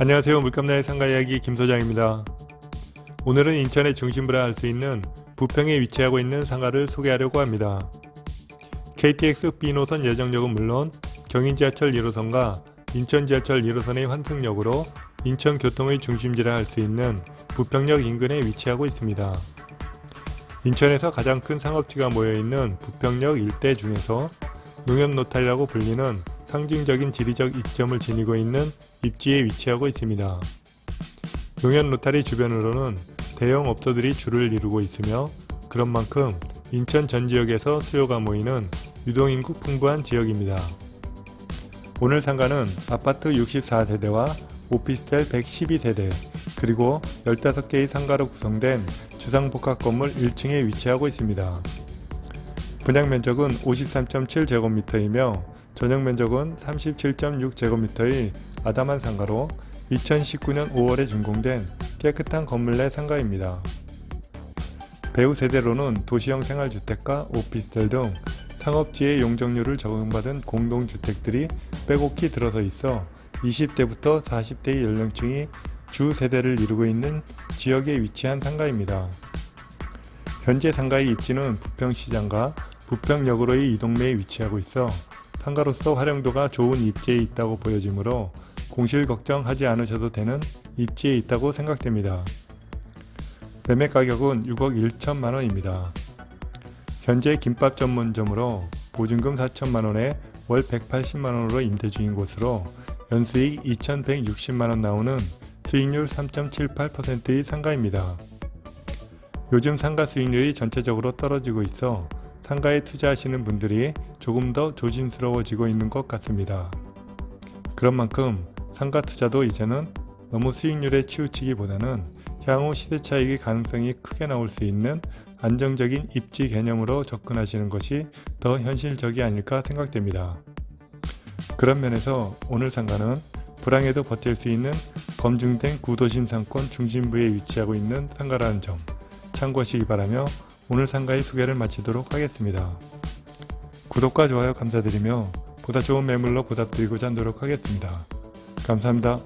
안녕하세요. 물감나의 상가 이야기 김 소장입니다. 오늘은 인천의 중심부라 할 수 있는 부평에 위치하고 있는 상가를 소개하려고 합니다. KTX B노선 예정역은 물론 경인 지하철 1호선과 인천 지하철 1호선의 환승역으로 인천 교통의 중심지라 할 수 있는 부평역 인근에 위치하고 있습니다. 인천에서 가장 큰 상업지가 모여 있는 부평역 일대 중에서 농협 노탈이라고 불리는 상징적인 지리적 이점을 지니고 있는 입지에 위치하고 있습니다. 농협노탈이 주변으로는 대형 업소들이 줄을 이루고 있으며 그런 만큼 인천 전 지역에서 수요가 모이는 유동인구 풍부한 지역입니다. 오늘 상가는 아파트 64세대와 오피스텔 112세대 그리고 15개의 상가로 구성된 주상복합 건물 1층에 위치하고 있습니다. 분양 면적은 53.7제곱미터이며 전용 면적은 37.6제곱미터의 아담한 상가로 2019년 5월에 준공된 깨끗한 건물 내 상가입니다. 배후 세대로는 도시형 생활주택과 오피스텔 등 상업지의 용적률을 적용받은 공동주택들이 빼곡히 들어서 있어 20대부터 40대의 연령층이 주 세대를 이루고 있는 지역에 위치한 상가입니다. 현재 상가의 입지는 부평시장과 부평역으로의 이동매에 위치하고 있어 상가로서 활용도가 좋은 입지에 있다고 보여지므로 공실 걱정하지 않으셔도 되는 입지에 있다고 생각됩니다. 매매 가격은 6억 1천만 원입니다. 현재 김밥 전문점으로 보증금 4천만 원에 월 180만 원으로 임대 중인 곳으로 연수익 2,160만 원 나오는 수익률 3.78%의 상가입니다. 요즘 상가 수익률이 전체적으로 떨어지고 있어 상가에 투자하시는 분들이 조금 더 조심스러워지고 있는 것 같습니다. 그런 만큼 상가 투자도 이제는 너무 수익률에 치우치기보다는 향후 시대 차익의 가능성이 크게 나올 수 있는 안정적인 입지 개념으로 접근하시는 것이 더 현실적이 아닐까 생각됩니다. 그런 면에서 오늘 상가는 불황에도 버틸 수 있는 검증된 구도심 상권 중심부에 위치하고 있는 상가라는 점 참고하시기 바라며 오늘 상가의 소개를 마치도록 하겠습니다. 구독과 좋아요 감사드리며 보다 좋은 매물로 보답드리고자 노력하겠습니다. 감사합니다.